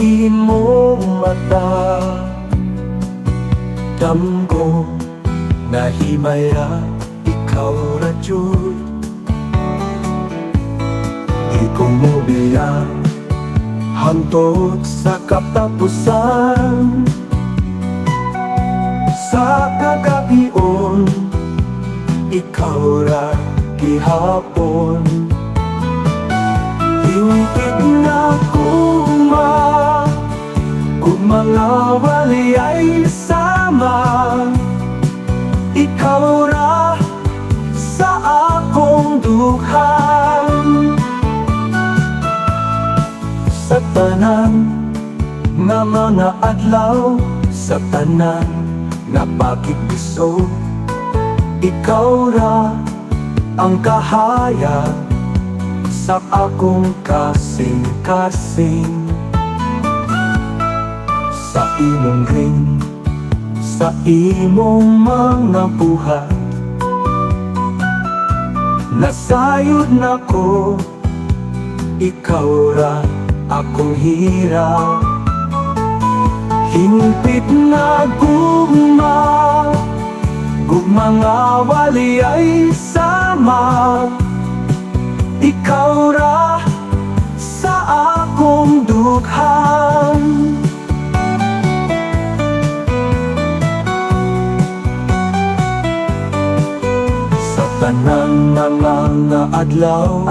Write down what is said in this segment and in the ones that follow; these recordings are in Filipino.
imong mata. Damgo na himaya ikaw ra jud Di ko mo biya Hantod sa katapusan. Sa kagabion Ikaw ra gihapon Kung mga ay sama. Ikaw ra sa akong dukhan Sa tanan nga mga adlaw Sa tanan nga pakikiso Ikaw ra ang kahaya Sa akong kasing-kasing Sa imong ring Sa imong mga buhat Nasayod na ko Ikaw ra akong hirap. Hingpit na gugma Gugma nga ay sama. Ikaw ra sa akong dughan tanan mga nga adlaw.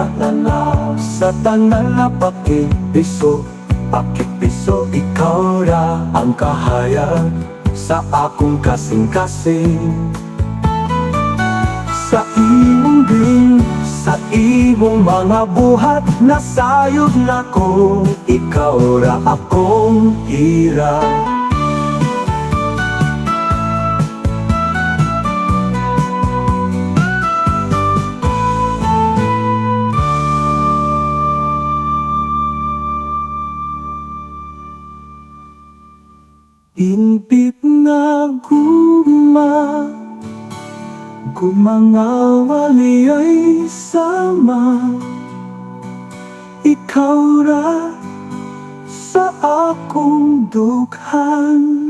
Sa tanan na pakipiso Pakipiso ikaw ra ang kahayag Sa akong kasing-kasing. Sa imong din Sa imong mga buhat Nasayod na ko Ikaw ra akong hirap Impit na guma Kung mga wali ay sama. Ikaw ra sa akong dughan